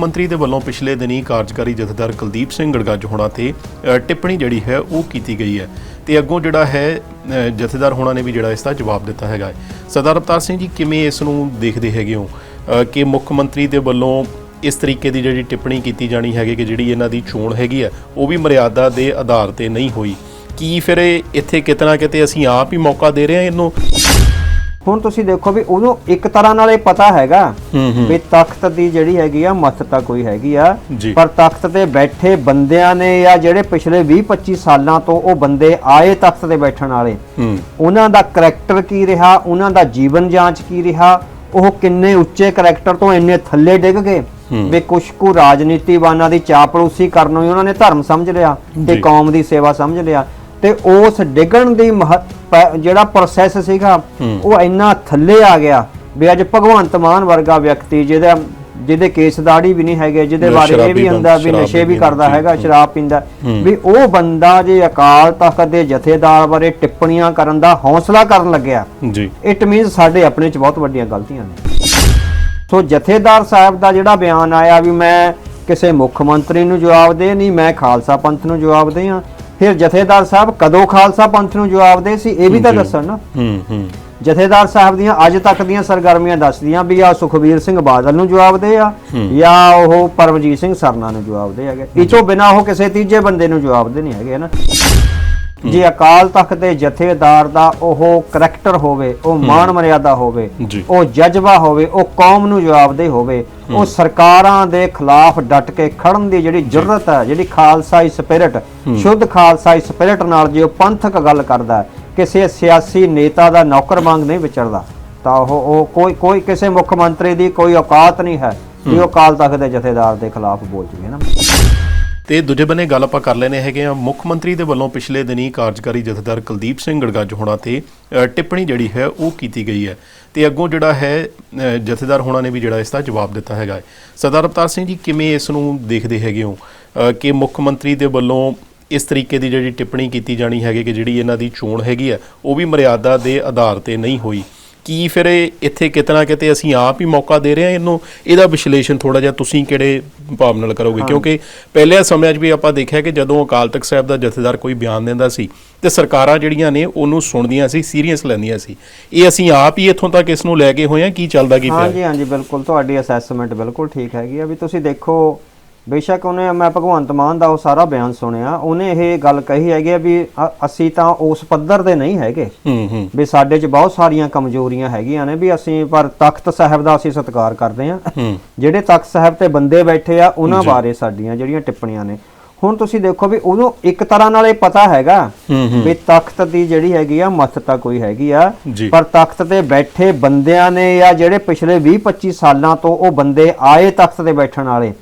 ਮੰਤਰੀ ਦੇ ਵੱਲੋਂ ਪਿਛਲੇ ਦਿਨੀ ਕਾਰਜਕਾਰੀ ਜਥੇਦਾਰ ਕੁਲਦੀਪ ਸਿੰਘ ਗੜਗਾਜ ਹੋਣਾ ਤੇ ਟਿੱਪਣੀ ਜਿਹੜੀ ਹੈ, ਉਹ ਕੀਤੀ ਗਈ ਹੈ। ਤੇ ਅੱਗੋਂ ਜਿਹੜਾ ਹੈ ਜਥੇਦਾਰ ਹੋਣਾ ਨੇ ਵੀ ਜਿਹੜਾ ਇਸ ਦਾ ਜਵਾਬ ਦਿੱਤਾ ਹੈਗਾ ਹੈ। ਸਰਦਾਰ ਅਵਤਾਰ ਸਿੰਘ ਜੀ, ਕਿਵੇਂ ਇਸ ਨੂੰ ਦੇਖਦੇ ਹੈਗੇ ਹੋ? ਕਿ ਮੁੱਖ ਮੰਤਰੀ ਦੇ ਵੱਲੋਂ ਇਸ ਤਰੀਕੇ ਦੀ ਜਿਹੜੀ ਟਿੱਪਣੀ ਕੀਤੀ ਜਾਣੀ ਹੈਗੀ ਕਿ ਜਿਹੜੀ ਇਹਨਾਂ ਦੀ ਚੋਣ ਹੈਗੀ ਹੈ, ਉਹ ਵੀ ਮਰਿਆਦਾ ਦੇ ਆਧਾਰ ਤੇ ਨਹੀਂ ਹੋਈ। ਕੀ ਫਿਰ ਇਹ ਇੱਥੇ ਕਿਤਨਾ ਕਿਤੇ ਅਸੀਂ ਆਪ ਹੀ ਮੌਕਾ ਦੇ ਰਹੇ ਹਾਂ ਇਹਨੂੰ? ਹੁਣ ਤੁਸੀਂ ਦੇਖੋ ਵੀ ਉਹਨੂੰ ਇੱਕ ਤਰ੍ਹਾਂ ਨਾਲ ਇਹ ਪਤਾ ਹੈਗਾ ਵੀ ਤਖਤ ਦੀ ਜਿਹੜੀ ਹੈਗੀ ਆ ਮਹੱਤਤਾ ਕੋਈ ਹੈਗੀ ਆ। ਪਰ ਤਖਤ ਤੇ ਬੈਠੇ ਬੰਦਿਆਂ ਨੇ ਜਾਂ ਜਿਹੜੇ ਪਿਛਲੇ 20-25 ਸਾਲਾਂ ਤੋਂ ਉਹ ਬੰਦੇ ਆਏ ਤਖਤ ਤੇ ਬੈਠਣ ਵਾਲੇ। ਉਹਨਾਂ ਦਾ ਕਰੈਕਟਰ ਕੀ ਰਿਹਾ? ਉਹਨਾਂ ਦਾ ਜੀਵਨ ਜਾਂਚ ਕੀ ਰਿਹਾ? ਉਹ ਕਿੰਨੇ ਉੱਚੇ ਕਰੈਕਟਰ ਤੋਂ ਇੰਨੇ ਥੱਲੇ ਡਿੱਗ ਗਏ। ਵੀ ਕੁਛ ਕੁ ਰਾਜਨੀਤੀਵਾਨਾਂ ਦੀ ਚਾਪਲੂਸੀ ਕਰਨ ਨੂੰ ਹੀ ਉਹਨਾਂ ਨੇ ਧਰਮ ਸਮਝ ਲਿਆ ਤੇ। ਕੌਮ ਦੀ ਸੇਵਾ ਸਮਝ ਲਿਆ। ਤੇ ਉਸ ਡਿੱਗਣ ਦੀ ਪ- ਜਿਹੜਾ ਪ੍ਰੋਸੈਸ ਸੀਗਾ। ਉਹ ਇੰਨਾ ਥੱਲੇ ਆ ਗਿਆ ਵੀ ਅੱਜ ਭਗਵੰਤ ਮਾਨ ਵਰਗਾ ਵਿਅਕਤੀ ਜਿਹਦਾ ਜਿਹਦੇ ਕੇਸ ਦਾੜੀ ਵੀ ਨਹੀਂ ਹੈਗੇ ਜਿਹਦੇ ਬਾਰੇ ਇਹ ਸ਼ਰਾਬੀ ਵੀ ਹੁੰਦਾ ਵੀ ਨਸ਼ੇ ਵੀ ਕਰਦਾ ਹੈਗਾ। ਸ਼ਰਾਬ ਪੀਂਦਾ। ਵੀ ਉਹ ਬੰਦਾ ਜੇ ਅਕਾਲ ਤਖਤ ਦੇ ਜਥੇਦਾਰ ਬਾਰੇ ਟਿੱਪਣੀਆਂ ਕਰਨ ਦਾ ਹੌਸਲਾ ਕਰਨ ਲੱਗਿਆ ਜੀ ਇਟ ਮੀਨਸ ਸਾਡੇ ਆਪਣੇ ਚ ਬਹੁਤ ਵੱਡੀਆਂ ਗਲਤੀਆਂ ਨੇ ਸੋ ਜਥੇਦਾਰ ਸਾਹਿਬ ਦਾ ਜਿਹੜਾ ਬਿਆਨ ਆਇਆ ਵੀ ਮੈਂ ਕਿਸੇ ਮੁੱਖ ਮੰਤਰੀ ਨੂੰ ਜਵਾਬ ਦੇ ਨਹੀਂ ਮੈਂ ਖਾਲਸਾ ਪੰਥ ਨੂੰ ਜਵਾਬ ਦੇ ਆ ਫਿਰ ਜਥੇਦਾਰ ਸਾਹਿਬ ਕਦੋਂ ਖਾਲਸਾ ਪੰਥ ਨੂੰ ਜਵਾਬ ਦੇ ਸੀ ਇਹ ਵੀ ਤਾਂ। ਦੱਸਣ ਨਾ। ਹੂੰ ਹੂੰ। ਜਥੇਦਾਰ ਸਾਹਿਬ ਦੀਆਂ ਅੱਜ ਤੱਕ ਦੀਆਂ ਸਰਗਰਮੀਆਂ ਦੱਸਦੀਆਂ ਵੀ ਆ ਸੁਖਬੀਰ ਸਿੰਘ ਬਾਦਲ ਨੂੰ ਜਵਾਬ ਦੇ ਆ ਜਾਂ ਉਹ ਪਰਮਜੀਤ ਸਿੰਘ ਸਰਨਾ ਨੂੰ ਜਵਾਬ ਦੇ ਹੈਗੇ। ਤੋਂ ਬਿਨਾ ਉਹ ਕਿਸੇ ਤੀਜੇ ਬੰਦੇ ਨੂੰ ਜਵਾਬ ਦੇ ਨਹੀਂ ਹੈਗੇ ਨਾ? ਜੇ ਅਕਾਲ ਤਖਤ ਦੇ ਜਥੇਦਾਰ ਦਾ ਉਹ ਕਰੈਕਟਰ ਹੋਵੇ ਉਹ ਮਾਣ ਮਰਿਆਦਾ ਹੋਵੇ ਜੀ। ਉਹ ਜਜ਼ਬਾ ਹੋਵੇ ਉਹ ਕੌਮ ਨੂੰ ਜਵਾਬਦੇ ਹੋਵੇ ਉਹ ਸਰਕਾਰਾਂ ਦੇ ਖਿਲਾਫ ਡਟ ਕੇ ਖੜਨ ਦੀ ਜਿਹੜੀ ਜੁਰਤ ਹੈ ਜਿਹੜੀ ਖਾਲਸਾਈ ਸਪਿਰਿਟ ਸ਼ੁੱਧ ਖਾਲਸਾਈ ਸਪਿਰਿਟ ਨਾਲ ਜੇ ਉਹ ਪੰਥਕ ਗੱਲ ਕਰਦਾ ਕਿਸੇ ਸਿਆਸੀ ਨੇਤਾ ਦਾ ਨੌਕਰ ਮੰਗ ਨਹੀਂ ਵਿਚਰਦਾ ਤਾਂ ਉਹ ਉਹ ਕੋਈ ਕੋਈ ਕਿਸੇ ਮੁੱਖ ਮੰਤਰੀ ਦੀ ਕੋਈ ਔਕਾਤ ਨਹੀਂ ਹੈ ਕਿ ਉਹ ਅਕਾਲ ਤਖਤ ਦੇ ਜਥੇਦਾਰ ਦੇ ਖਿਲਾਫ ਬੋਲ ਜਵੇ ਨਾ। ਤੇ ਦੂਜੇ ਬੰਨੇ ਗੱਲ ਆਪਾਂ ਕਰ ਲੈਨੇ ਹੈਗੇ ਆ ਮੁੱਖ ਮੰਤਰੀ ਦੇ ਵੱਲੋਂ ਪਿਛਲੇ ਦਿਨੀ ਕਾਰਜਕਾਰੀ ਜਥੇਦਾਰ ਕੁਲਦੀਪ ਸਿੰਘ ਗੜਗੱਜ ਹੋਣਾ ਤੇ ਟਿੱਪਣੀ ਜਿਹੜੀ ਹੈ, ਉਹ ਕੀਤੀ ਗਈ ਹੈ। ਤੇ ਅੱਗੋਂ ਜਿਹੜਾ ਹੈ ਜਥੇਦਾਰ ਹੋਣਾ ਨੇ ਵੀ ਜਿਹੜਾ ਇਸ ਦਾ ਜਵਾਬ ਦਿੱਤਾ ਹੈਗਾ ਹੈ। ਸਰਦਾਰ ਅਵਤਾਰ ਸਿੰਘ ਜੀ, ਕਿਵੇਂ ਇਸ ਨੂੰ ਦੇਖਦੇ ਹੈਗੇ ਹੋ? ਕਿ ਮੁੱਖ ਮੰਤਰੀ ਦੇ ਵੱਲੋਂ ਇਸ ਤਰੀਕੇ ਦੀ ਜਿਹੜੀ ਟਿੱਪਣੀ ਕੀਤੀ ਜਾਣੀ ਹੈਗੀ ਕਿ ਜਿਹੜੀ ਇਹਨਾਂ ਦੀ ਚੋਣ ਹੈਗੀ ਹੈ, ਉਹ ਵੀ ਮਰਿਆਦਾ ਦੇ ਆਧਾਰ ਤੇ ਨਹੀਂ ਹੋਈ? ਕੀ ਫਿਰ ਇੱਥੇ ਕਿਤਨਾ ਕਿਤੇ ਅਸੀਂ ਆਪ ਹੀ ਮੌਕਾ ਦੇ ਰਹੇ ਹਾਂ ਇਹਨੂੰ? ਇਹਦਾ ਵਿਸ਼ਲੇਸ਼ਣ ਥੋੜਾ ਜਿਹਾ ਤੁਸੀਂ ਕਿਹੜੇ ਭਾਵ ਨਾਲ ਕਰੋਗੇ? ਕਿਉਂਕਿ ਪਹਿਲੇ ਸਮਿਆਂ 'ਚ ਵੀ ਆਪਾਂ ਦੇਖਿਆ ਕਿ ਜਦੋਂ ਅਕਾਲ ਤਖਤ ਸਾਹਿਬ ਦਾ ਜਥੇਦਾਰ ਕੋਈ ਬਿਆਨ ਦਿੰਦਾ ਸੀ ਤੇ ਸਰਕਾਰਾਂ ਜਿਹੜੀਆਂ ਨੇ ਉਹਨੂੰ ਸੁਣਦੀਆਂ ਸੀ ਸੀਰੀਅਸ ਲੈਂਦੀਆਂ ਸੀ। ਇਹ ਅਸੀਂ ਆਪ ਹੀ ਇੱਥੋਂ ਤੱਕ ਇਸ ਨੂੰ ਲੈ ਕੇ ਹੋਏ ਹਾਂ। ਕੀ ਚੱਲਦਾ ਕੀ ਪਿਆ ਹਾਂਜੀ ਹਾਂਜੀ ਬਿਲਕੁਲ। ਤੁਹਾਡੀ ਅਸੈਸਮੈਂਟ ਬਿਲਕੁਲ ਠੀਕ ਹੈਗੀ ਆ। ਵੀ ਤੁਸੀਂ ਦੇਖੋ ਬੇਸ਼ੱਕ ਉਹਨੇ ਮੈਂ ਭਗਵੰਤ ਮਾਨ ਦਾ ਉਹ ਸਾਰਾ ਬਿਆਨ ਸੁਣਿਆ ਉਹਨੇ ਇਹ ਗੱਲ ਕਹੀ ਹੈਗੀ ਆ ਵੀ ਅ- ਅਸੀਂ ਤਾਂ ਉਸ ਪੱਧਰ ਦੇ ਨਹੀਂ ਹੈਗੇ। ਹੂੰ ਹੂੰ। ਵੀ ਸਾਡੇ 'ਚ ਬਹੁਤ ਸਾਰੀਆਂ ਕਮਜ਼ੋਰੀਆਂ ਹੈਗੀਆਂ ਨੇ ਵੀ ਅਸੀਂ ਪਰ ਤਖਤ ਸਾਹਿਬ ਦਾ ਅਸੀਂ ਸਤਿਕਾਰ ਕਰਦੇ ਹਾਂ। ਹੂੰ। ਜਿਹੜੇ ਤਖਤ ਸਾਹਿਬ ਤੇ ਬੰਦੇ ਬੈਠੇ ਆ ਉਹਨਾਂ ਬਾਰੇ ਸਾਡੀਆਂ ਜਿਹੜੀਆਂ ਟਿੱਪਣੀਆਂ ਨੇ। ਹੁਣ ਤੁਸੀਂ ਦੇਖੋ ਵੀ ਉਹਨੂੰ ਇੱਕ ਤਰ੍ਹਾਂ ਨਾਲ ਇਹ ਪਤਾ ਹੈਗਾ ਵੀ ਤਖਤ ਦੀ ਜਿਹੜੀ ਹੈਗੀ ਆ ਮਹੱਤਤਾ ਕੋਈ ਹੈਗੀ ਆ। ਪਰ ਤਖਤ ਤੇ ਬੈਠੇ ਬੰਦਿਆਂ ਨੇ ਜਾਂ ਜਿਹੜੇ ਪਿਛਲੇ 20-25 ਸਾਲਾਂ ਤੋਂ ਉਹ ਬੰਦੇ ਆਏ ਤਖਤ ਤੇ ਬੈਠਣ ਵਾਲੇ।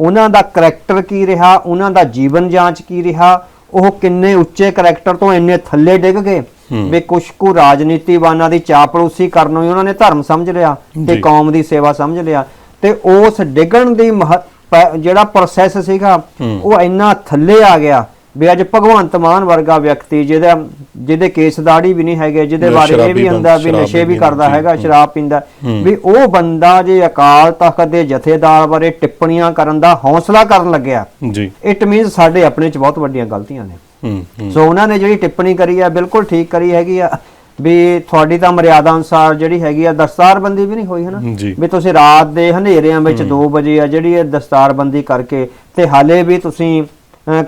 ਉਹਨਾਂ ਦਾ ਕਰੈਕਟਰ ਕੀ ਰਿਹਾ? ਉਹਨਾਂ ਦਾ ਜੀਵਨ ਜਾਂਚ ਕੀ ਰਿਹਾ? ਉਹ ਕਿੰਨੇ ਉੱਚੇ ਕਰੈਕਟਰ ਤੋਂ ਇੰਨੇ ਥੱਲੇ ਡਿੱਗ ਗਏ? ਵੀ ਕੁਛ ਕੁ ਰਾਜਨੀਤੀਵਾਨਾਂ ਦੀ ਚਾਪਲੂਸੀ ਕਰਨ ਨੂੰ ਹੀ ਉਹਨਾਂ ਨੇ ਧਰਮ ਸਮਝ ਲਿਆ ਤੇ। ਕੌਮ ਦੀ ਸੇਵਾ ਸਮਝ ਲਿਆ ਤੇ ਉਸ ਡਿੱਗਣ ਦੀ ਪ- ਜਿਹੜਾ ਪ੍ਰੋਸੈਸ ਸੀਗਾ ਉਹ ਇੰਨਾ ਥੱਲੇ ਆ ਗਿਆ ਵੀ ਅੱਜ ਭਗਵੰਤ ਮਾਨ ਵਰਗਾ ਵਿਅਕਤੀ ਜਿਹਦਾ ਜਿਹਦੇ ਕੇਸ ਦਾੜੀ ਵੀ ਨਹੀਂ ਹੈਗੇ ਜਿਹਦੇ ਬਾਰੇ ਇਹ ਸ਼ਰਾਬੀ ਵੀ ਹੁੰਦਾ ਵੀ ਬੰਦਾ, ਨਸ਼ੇ ਵੀ ਸ਼ਰਾਬੀ ਕਰਦਾ ਜੀ, ਹੈਗਾ। ਸ਼ਰਾਬ ਪੀਂਦਾ। ਵੀ ਉਹ ਬੰਦਾ ਜੇ ਅਕਾਲ ਤਖਤ ਦੇ ਜਥੇਦਾਰ ਬਾਰੇ ਟਿੱਪਣੀਆਂ ਕਰਨ ਦਾ ਹੌਸਲਾ ਕਰਨ ਲੱਗਿਆ ਜੀ। ਇਟ ਮੀਨਸ ਸਾਡੇ ਆਪਣੇ ਚ ਬਹੁਤ ਵੱਡੀਆਂ ਗਲਤੀਆਂ ਨੇ। ਹੂੰ ਹੂੰ। ਸੋ ਉਹਨਾਂ ਨੇ ਜਿਹੜੀ ਟਿੱਪਣੀ ਕਰੀ ਆ ਬਿਲਕੁਲ ਠੀਕ ਕਰੀ ਹੈਗੀ ਆ। ਵੀ ਤੁਹਾਡੀ ਤਾਂ ਮਰਿਆਦਾ ਅਨੁਸਾਰ ਜਿਹੜੀ ਹੈਗੀ ਆ ਦਸਤਾਰਬੰਦੀ ਵੀ ਨਹੀਂ ਹੋਈ ਹੈ ਨਾ ਜੀ। ਵੀ ਤੁਸੀਂ ਰਾਤ ਦੇ ਹਨੇਰਿਆਂ ਵਿੱਚ 2 ਵਜੇ ਆ ਜਿਹੜੀ ਇਹ ਦਸਤਾਰਬੰਦੀ ਕਰਕੇ ਤੇ ਹਾਲੇ ਵੀ ਤੁਸੀਂ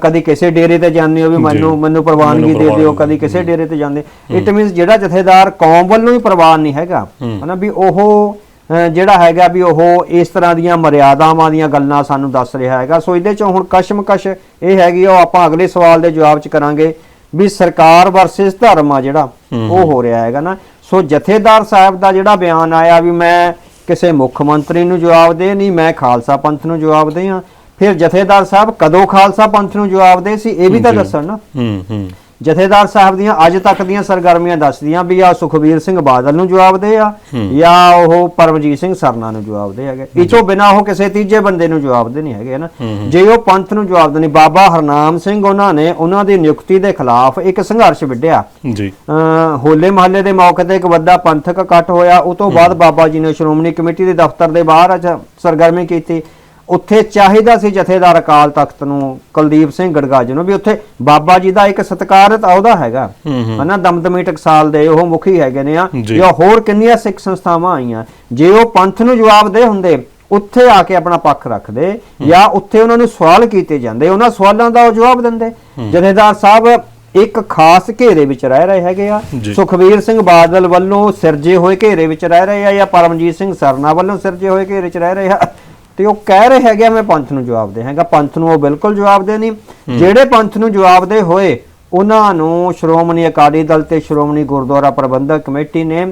ਕਦੀ ਕਿਸੇ ਡੇਰੇ ਤੇ ਜਾਂਦੇ ਹੋ ਵੀ ਮੈਨੂੰ ਮੈਨੂੰ ਪ੍ਰਵਾਨਗੀ ਦੇ ਦਿਓ ਕਦੀ ਕਿਸੇ ਡੇਰੇ ਤੇ ਜਾਂਦੇ। ਇਟ ਮੀਨਸ ਜਿਹੜਾ ਜਥੇਦਾਰ ਕੌਮ ਵੱਲੋਂ ਹੀ ਪ੍ਰਵਾਨ ਨਹੀਂ ਹੈਗਾ ਹਨਾ ਵੀ ਉਹ ਜਿਹੜਾ ਹੈਗਾ ਵੀ ਉਹ ਇਸ ਤਰ੍ਹਾਂ ਦੀਆਂ ਮਰਿਆਦਾਵਾਂ ਦੀਆਂ ਗੱਲਾਂ ਸਾਨੂੰ ਦੱਸ ਰਿਹਾ ਹੈਗਾ। ਸੋ ਇਹਦੇ ਚੋਂ ਹੁਣ ਕਸ਼ਮਕਸ਼ ਇਹ ਹੈਗੀ ਆ, ਉਹ ਆਪਾਂ ਅਗਲੇ ਸਵਾਲ ਦੇ ਜਵਾਬ ਚ ਕਰਾਂਗੇ। ਵੀ ਸਰਕਾਰ ਵਰਸਸ ਧਰਮ ਆ ਜਿਹੜਾ ਉਹ ਹੋ। ਰਿਹਾ ਹੈਗਾ ਨਾ। ਸੋ ਜਥੇਦਾਰ ਸਾਹਿਬ ਦਾ ਜਿਹੜਾ ਬਿਆਨ ਆਇਆ ਵੀ ਮੈਂ ਕਿਸੇ ਮੁੱਖ ਮੰਤਰੀ ਨੂੰ ਜਵਾਬ ਦੇ ਨਹੀਂ ਮੈਂ ਖਾਲਸਾ ਪੰਥ ਨੂੰ ਜਵਾਬ ਦੇ ਆ ਫਿਰ ਜਥੇਦਾਰ ਸਾਹਿਬ ਕਦੋਂ ਖਾਲਸਾ ਪੰਥ ਨੂੰ ਜਵਾਬ ਦੇ ਸੀ ਇਹ ਵੀ ਤਾਂ। ਦੱਸਣ ਨਾ। ਹੂੰ ਹੂੰ। ਜਥੇਦਾਰ ਸਾਹਿਬ ਦੀਆਂ ਅੱਜ ਤੱਕ ਦੀਆਂ ਸਰਗਰਮੀਆਂ ਦੱਸਦੀਆਂ ਵੀ ਆ ਸੁਖਬੀਰ ਸਿੰਘ ਬਾਦਲ ਨੂੰ ਜਵਾਬ ਦੇ ਆ ਜਾਂ ਉਹ ਪਰਮਜੀਤ ਸਿੰਘ ਸਰਨਾ ਨੂੰ ਜਵਾਬ ਦੇ ਹੈਗੇ। ਇਹ ਤੋਂ ਬਿਨਾ ਉਹ ਕਿਸੇ ਤੀਜੇ ਬੰਦੇ ਨੂੰ ਜਵਾਬ ਦੇ ਨਹੀਂ ਹੈਗੇ ਨਾ ਜੇ ਉਹ ਪੰਥ ਨੂੰ ਜਵਾਬ ਦੇ ਨਹੀਂ ਬਾਬਾ ਹਰਨਾਮ ਸਿੰਘ ਉਹਨਾਂ ਨੇ ਉਹਨਾਂ ਦੀ ਨਿਯੁਕਤੀ ਦੇ ਖਿਲਾਫ ਇੱਕ ਸੰਘਰਸ਼ ਵਿੱਢਿਆ। ਜੀ। ਹੋਲੇ ਮਹੱਲੇ ਦੇ ਮੌਕੇ ਤੇ ਇੱਕ ਵੱਡਾ ਪੰਥਕ ਇਕੱਠ ਹੋਇਆ ਉਸ ਤੋਂ ਬਾਅਦ ਬਾਬਾ ਜੀ ਨੇ ਸ਼੍ਰੋਮਣੀ ਕਮੇਟੀ ਦੇ ਦਫ਼ਤਰ ਦੇ ਬਾਹਰ ਅੱਜ ਸਰਗਰਮੀ ਕੀਤੀ। ਉੱਥੇ ਚਾਹੀਦਾ ਸੀ ਜਥੇਦਾਰ ਅਕਾਲ ਤਖਤ ਨੂੰ ਕੁਲਦੀਪ ਸਿੰਘ ਗੜਗਾਜ ਨੂੰ ਵੀ ਉੱਥੇ ਬਾਬਾ ਜੀ ਦਾ ਇੱਕ ਸਤਿਕਾਰਤ ਅਹੁਦਾ ਹੈਗਾ। ਹਨਾ ਦਮਦਮੀ ਟਕਸਾਲ ਦੇ ਉਹ ਮੁਖੀ ਹੈਗੇ ਨੇ ਆ। ਜੀ। ਹੋਰ ਕਿੰਨੀਆਂ ਸਿੱਖ ਸੰਸਥਾਵਾਂ ਆਈਆਂ। ਜੇ ਉਹ ਪੰਥ ਨੂੰ ਜਵਾਬ ਦੇ ਹੁੰਦੇ ਉੱਥੇ ਆ ਕੇ ਆਪਣਾ ਪੱਖ ਰੱਖਦੇ ਜਾਂ ਉੱਥੇ ਉਹਨਾਂ ਨੂੰ ਸਵਾਲ ਕੀਤੇ ਜਾਂਦੇ ਉਹਨਾਂ ਸਵਾਲਾਂ ਦਾ ਉਹ ਜਵਾਬ ਦਿੰਦੇ। ਜਥੇਦਾਰ ਸਾਹਿਬ ਇੱਕ ਖਾਸ ਘੇਰੇ ਵਿੱਚ ਰਹਿ ਰਹੇ ਹੈਗੇ ਆ। ਸੁਖਵੀਰ ਸਿੰਘ ਬਾਦਲ ਵੱਲੋਂ ਸਿਰਜੇ ਹੋਏ ਘੇਰੇ ਵਿੱਚ ਰਹਿ ਰਹੇ ਆ ਜਾਂ ਪਰਮਜੀਤ ਸਿੰਘ ਸਰਨਾ ਵੱਲੋਂ ਸਿਰਜੇ ਹੋਏ ਘੇਰੇ 'ਚ ਰਹਿ ਰਹੇ ਆ। ਤੇ ਉਹ ਕਹਿ ਰਹੇ ਹੈਗੇ ਆ, ਮੈਂ ਪੰਥ ਨੂੰ ਜਵਾਬ ਦੇ ਹੈਗਾ। ਪੰਥ ਨੂੰ ਉਹ ਬਿਲਕੁਲ ਜਵਾਬ ਦੇ ਨਹੀਂ। ਜਿਹੜੇ ਪੰਥ ਨੂੰ ਜਵਾਬ ਦੇ ਹੋਏ ਉਹਨਾਂ ਨੂੰ ਸ਼੍ਰੋਮਣੀ ਅਕਾਲੀ ਦਲ ਤੇ ਸ਼੍ਰੋਮਣੀ ਗੁਰਦੁਆਰਾ ਪ੍ਰਬੰਧਕ ਕਮੇਟੀ ਨੇ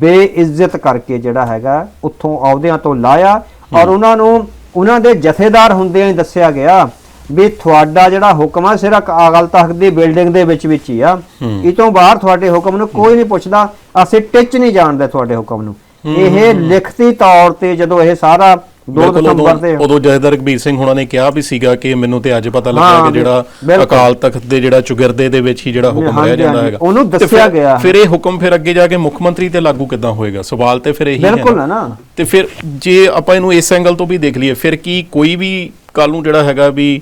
ਬੇਇੱਜ਼ਤ ਕਰਕੇ ਜਿਹੜਾ ਹੈਗਾ ਉੱਥੋਂ ਅਹੁਦਿਆਂ ਤੋਂ ਲਾਇਆ। ਔਰ ਉਹਨਾਂ ਨੂੰ ਉਹਨਾਂ ਦੇ ਜਥੇਦਾਰ ਹੁੰਦਿਆਂ ਹੀ ਦੱਸਿਆ ਗਿਆ ਵੀ ਤੁਹਾਡਾ ਜਿਹੜਾ ਹੁਕਮ ਆ ਸਿਰਫ ਅਕਾਲ ਤਖਤ ਦੀ ਬਿਲਡਿੰਗ ਦੇ ਵਿੱਚ ਵਿੱਚ ਹੀ ਆ। ਇਹ ਤੋਂ ਬਾਹਰ ਤੁਹਾਡੇ ਹੁਕਮ ਨੂੰ ਕੋਈ ਨਹੀਂ ਪੁੱਛਦਾ। ਅਸੀਂ ਟਿੱਚ ਨਹੀਂ ਜਾਣਦੇ ਤੁਹਾਡੇ ਹੁਕਮ ਨੂੰ। ਇਹ ਲਿਖਤੀ ਤੌਰ ਤੇ ਜਦੋਂ ਇਹ ਸਾਰਾ 2 ਬਿਲਕੁਲ ਦਸੰਬਰ ਤੇ ਉਦੋਂ ਜਥੇਦਾਰ ਰਘਬੀਰ ਸਿੰਘ ਹੁਣਾਂ ਨੇ ਕਿਹਾ ਵੀ ਸੀਗਾ ਕਿ ਮੈਨੂੰ ਤੇ ਅੱਜ ਪਤਾ ਲੱਗਿਆ ਹਾਂ, ਕਿ ਜਿਹੜਾ। ਅਕਾਲ ਤਖਤ ਦੇ ਜਿਹੜਾ ਚੁਗਿਰਦੇ ਦੇ ਵਿੱਚ ਹੀ ਜਿਹੜਾ ਹੁਕਮ ਰਹਿ ਜਾਂਦਾ ਹੈਗਾ। ਉਹਨੂੰ ਦੱਸਿਆ ਗਿਆ। ਫਿਰ ਇਹ ਹੁਕਮ ਫਿਰ ਅੱਗੇ ਜਾ ਕੇ ਮੁੱਖ ਮੰਤਰੀ ਤੇ ਲਾਗੂ ਕਿੱਦਾਂ ਹੋਏਗਾ? ਸਵਾਲ ਤੇ ਫਿਰ ਇਹੀ ਹੈ ਬਿਲਕੁਲ ਨਾ। ਤੇ ਫਿਰ ਜੇ ਆਪਾਂ ਇਹਨੂੰ ਇਸ ਐਂਗਲ ਤੋਂ ਵੀ ਦੇਖ ਲਈਏ ਫਿਰ ਕੀ ਕੋਈ ਵੀ ਕੱਲ ਨੂੰ ਜਿਹੜਾ ਹੈਗਾ ਵੀ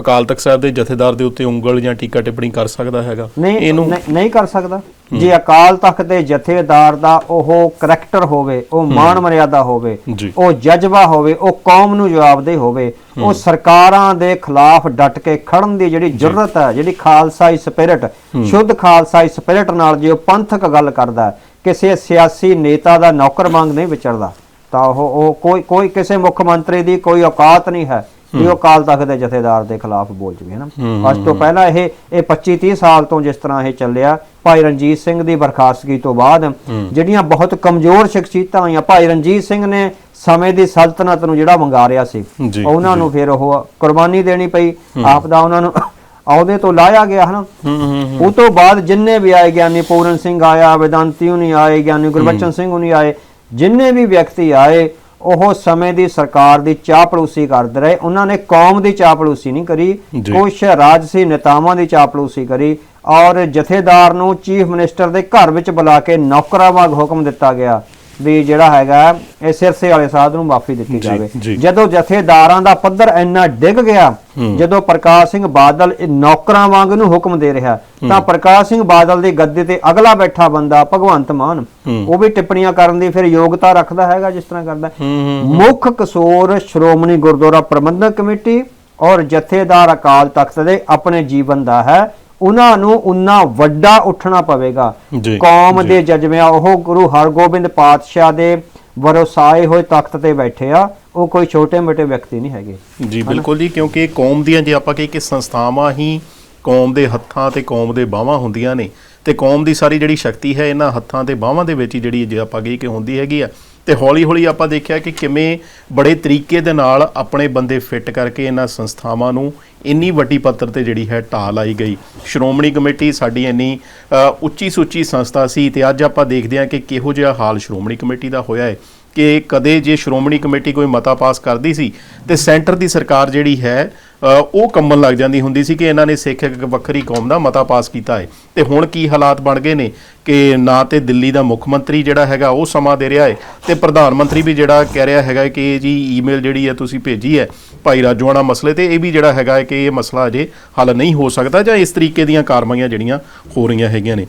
ਅਕਾਲ ਤਖਤ ਸਾਹਿਬ ਦੇ ਜਥੇਦਾਰ ਦੇ ਉੱਤੇ ਉਂਗਲ ਜਾਂ ਟੀਕਾ ਟਿੱਪਣੀ ਕਰ ਸਕਦਾ ਹੈਗਾ? ਇਹਨੂੰ ਨਹੀਂ ਕਰ ਸਕਦਾ। ਜੇ ਅਕਾਲ ਤਖਤ ਦੇ ਜਥੇਦਾਰ ਦਾ ਉਹ ਕਰੈਕਟਰ ਹੋਵੇ ਉਹ ਮਾਣ ਮਰਿਆਦਾ ਹੋਵੇ। ਉਹ ਜਜ਼ਬਾ ਹੋਵੇ ਉਹ ਕੌਮ ਨੂੰ ਜਵਾਬਦੇ ਹੋਵੇ ਉਹ ਸਰਕਾਰਾਂ ਦੇ ਖਿਲਾਫ ਡਟ ਕੇ ਖੜਨ ਦੀ ਜਿਹੜੀ ਜੁਰਤ ਹੈ ਜਿਹੜੀ ਖਾਲਸਾਈ ਸਪਿਰਿਟ ਸ਼ੁੱਧ ਖਾਲਸਾਈ ਸਪਿਰਿਟ ਨਾਲ ਜੇ ਉਹ ਪੰਥਕ ਗੱਲ ਕਰਦਾ ਕਿਸੇ ਸਿਆਸੀ ਨੇਤਾ ਦਾ ਨੌਕਰ ਮੰਗ ਨਹੀਂ ਵਿਚਰਦਾ ਤਾਂ ਉਹ ਉਹ ਕੋਈ ਕੋਈ ਕਿਸੇ ਮੁੱਖ ਮੰਤਰੀ ਦੀ ਕੋਈ ਔਕਾਤ ਨਹੀਂ ਹੈ ਵੀ ਉਹ ਅਕਾਲ ਤਖਤ ਦੇ ਜਥੇਦਾਰ ਦੇ ਖਿਲਾਫ ਬੋਲ ਜਵੇ ਨਾ? ਅੱਜ ਤੋਂ ਪਹਿਲਾਂ ਇਹ ਇਹ 25 30 ਸਾਲ ਤੋਂ ਜਿਸ ਤਰ੍ਹਾਂ ਇਹ ਚੱਲਿਆ ਭਾਈ ਰਣਜੀਤ ਸਿੰਘ ਦੀ ਬਰਖਾਸਤਗੀ ਤੋਂ ਬਾਅਦ ਜਿਹੜੀਆਂ ਬਹੁਤ ਕਮਜ਼ੋਰ ਸ਼ਖਸੀਅਤਾਂ ਆਈਆਂ ਭਾਈ ਰਣਜੀਤ ਸਿੰਘ ਨੇ ਸਮੇਂ ਦੀ ਸਲਤਨਤ ਨੂੰ ਜਿਹੜਾ ਵੰਗਾਰਿਆ ਸੀ ਉਹਨਾਂ ਨੂੰ ਫਿਰ ਉਹ ਕੁਰਬਾਨੀ ਦੇਣੀ ਪਈ ਆਪ ਦਾ ਉਹਨਾਂ ਨੂੰ ਅਹੁਦੇ ਤੋਂ ਲਾਇਆ ਗਿਆ ਹਨਾ। ਉਹ ਤੋਂ ਬਾਅਦ ਜਿੰਨੇ ਵੀ ਆਏ ਗਿਆਨੀ ਪੂਰਨ ਸਿੰਘ ਆਇਆ ਵਿਦਾਂਤੀ ਹੁਣੀ ਆਏ ਗਿਆਨੀ ਗੁਰਬਚਨ ਸਿੰਘ ਹੁਣੀ ਆਏ ਜਿੰਨੇ ਵੀ ਵਿਅਕਤੀ ਆਏ ਉਹ ਸਮੇਂ ਦੀ ਸਰਕਾਰ ਦੀ ਚਾਪਲੂਸੀ ਕਰਦੇ ਰਹੇ। ਉਹਨਾਂ ਨੇ ਕੌਮ ਦੀ ਚਾਪਲੂਸੀ ਨਹੀਂ ਕਰੀ। ਕੁਛ ਰਾਜਸੀ ਨੇਤਾਵਾਂ ਦੀ ਚਾਪਲੂਸੀ ਕਰੀ ਔਰ ਜਥੇਦਾਰ ਨੂੰ ਚੀਫ ਮਿਨਿਸਟਰ ਦੇ ਘਰ ਵਿੱਚ ਬੁਲਾ ਕੇ ਨੌਕਰਾਂ ਵਾਂਗ ਹੁਕਮ ਦਿੱਤਾ ਗਿਆ ਵੀ ਜਿਹੜਾ ਹੈਗਾ ਇਹ ਸਿਰਸੇ ਵਾਲੇ ਸਾਧ ਨੂੰ ਮਾਫੀ ਦਿੱਤੀ ਜਾਵੇ। ਜਦੋਂ ਜਥੇਦਾਰਾਂ ਦਾ ਪੱਧਰ ਇੰਨਾ ਡਿੱਗ ਗਿਆ ਜਦੋਂ ਪ੍ਰਕਾਸ਼ ਸਿੰਘ ਬਾਦਲ ਇਹ ਨੌਕਰਾਂ ਵਾਂਗ ਨੂੰ ਹੁਕਮ ਦੇ ਰਿਹਾ ਤਾਂ ਪ੍ਰਕਾਸ਼ ਸਿੰਘ ਬਾਦਲ ਦੀ ਗੱਦੀ ਤੇ ਅਗਲਾ ਬੈਠਾ ਬੰਦਾ ਭਗਵੰਤ ਮਾਨ। ਉਹ ਵੀ ਟਿੱਪਣੀਆਂ ਕਰਨ ਦੀ ਫਿਰ ਯੋਗਤਾ ਰੱਖਦਾ ਹੈਗਾ ਜਿਸ ਤਰ੍ਹਾਂ ਕਰਦਾ। ਮੁੱਖ ਕਸੂਰ ਸ਼੍ਰੋਮਣੀ ਗੁਰਦੁਆਰਾ ਪ੍ਰਬੰਧਕ ਕਮੇਟੀ ਔਰ ਜਥੇਦਾਰ ਅਕਾਲ ਤਖਤ ਦੇ ਆਪਣੇ ਜੀਵਨ ਦਾ ਹੈ। ਉਹਨਾਂ ਨੂੰ ਉਨਾ ਵੱਡਾ ਉੱਠਣਾ ਪਵੇਗਾ। ਕੌਮ। ਦੇ ਜਜਮਿਆਂ ਉਹ ਗੁਰੂ ਹਰਗੋਬਿੰਦ ਪਾਤਸ਼ਾਹ ਦੇ ਵਰਸਾਏ ਹੋਏ ਤਖਤ ਤੇ ਬੈਠੇ ਆ। ਉਹ ਕੋਈ ਛੋਟੇ-ਮੋਟੇ ਵਿਅਕਤੀ ਨਹੀਂ ਹੈਗੇ। ਜੀ ਬਿਲਕੁਲ ਜੀ ਕਿਉਂਕਿ ਕੌਮ ਦੀਆਂ ਜੇ ਆਪਾਂ ਕਹੀਏ ਕਿ ਸੰਸਥਾਵਾਂ ਹੀ ਕੌਮ ਦੇ ਹੱਥਾਂ ਤੇ ਕੌਮ ਦੇ ਬਾਹਾਂ ਹੁੰਦੀਆਂ ਨੇ ਤੇ ਕੌਮ ਦੀ ਸਾਰੀ ਜਿਹੜੀ ਸ਼ਕਤੀ ਹੈ ਇਹਨਾਂ ਹੱਥਾਂ ਤੇ ਬਾਹਾਂ ਦੇ ਵਿੱਚ ਹੀ ਜਿਹੜੀ ਜੇ ਆਪਾਂ ਕਹੀਏ ਕਿ ਹੁੰਦੀ ਹੈਗੀ ਆ ਤੇ ਹੌਲੀ ਹੌਲੀ ਆਪਾਂ ਦੇਖਿਆ ਕਿ ਕਿਵੇਂ ਬੜੇ ਤਰੀਕੇ ਦੇ ਨਾਲ ਆਪਣੇ ਬੰਦੇ ਫਿੱਟ ਕਰਕੇ ਇਹਨਾਂ ਸੰਸਥਾਵਾਂ ਨੂੰ ਇੰਨੀ ਵੱਡੀ ਪੱਧਰ ਤੇ ਜਿਹੜੀ ਹੈ ਢਾਹ ਲਾਈ ਗਈ। ਸ਼੍ਰੋਮਣੀ ਕਮੇਟੀ ਸਾਡੀ ਇੰਨੀ ਉੱਚੀ ਸੁੱਚੀ ਸੰਸਥਾ ਸੀ ਤੇ ਅੱਜ ਆਪਾਂ ਦੇਖਦੇ ਹਾਂ ਕਿ ਕਿਹੋ ਜਿਹਾ ਹਾਲ ਸ਼੍ਰੋਮਣੀ ਕਮੇਟੀ ਦਾ ਹੋਇਆ ਹੈ ਕਿ ਕਦੇ ਜੇ ਸ਼੍ਰੋਮਣੀ ਕਮੇਟੀ ਕੋਈ ਮਤਾ ਪਾਸ ਕਰਦੀ ਸੀ ਤੇ ਸੈਂਟਰ ਦੀ ਸਰਕਾਰ ਜਿਹੜੀ ਹੈ ਉਹ ਕੰਮਣ ਲੱਗ ਜਾਂਦੀ ਹੁੰਦੀ ਸੀ ਕਿ ਇਹਨਾਂ ਨੇ ਸਿੱਖ ਇੱਕ ਵੱਖਰੀ ਕੌਮ ਦਾ ਮਤਾ ਪਾਸ ਕੀਤਾ ਹੈ। ਤੇ ਹੁਣ ਕੀ ਹਾਲਾਤ ਬਣ ਗਏ ਨੇ ਕਿ ਨਾ ਤੇ ਦਿੱਲੀ ਦਾ ਮੁੱਖ ਮੰਤਰੀ ਜਿਹੜਾ ਹੈਗਾ ਉਹ ਸਮਾਂ ਦੇ ਰਿਹਾ ਹੈ ਤੇ ਪ੍ਰਧਾਨ ਮੰਤਰੀ ਵੀ ਜਿਹੜਾ ਕਹਿ ਰਿਹਾ ਹੈਗਾ ਕਿ ਇਹ ਜੀ ਈਮੇਲ ਜਿਹੜੀ ਹੈ ਤੁਸੀਂ ਭੇਜੀ ਹੈ ਭਾਈ ਰਾਜੋਆਣਾ ਮਸਲੇ ਤੇ, ਇਹ ਵੀ ਜਿਹੜਾ ਹੈਗਾ ਹੈ ਕਿ ਇਹ ਮਸਲਾ ਅਜੇ ਹੱਲ ਨਹੀਂ ਹੋ ਸਕਦਾ ਜਾਂ ਇਸ ਤਰੀਕੇ ਦੀਆਂ ਕਾਰਵਾਈਆਂ ਜਿਹੜੀਆਂ ਹੋ ਰਹੀਆਂ ਹੈਗੀਆਂ ਨੇ।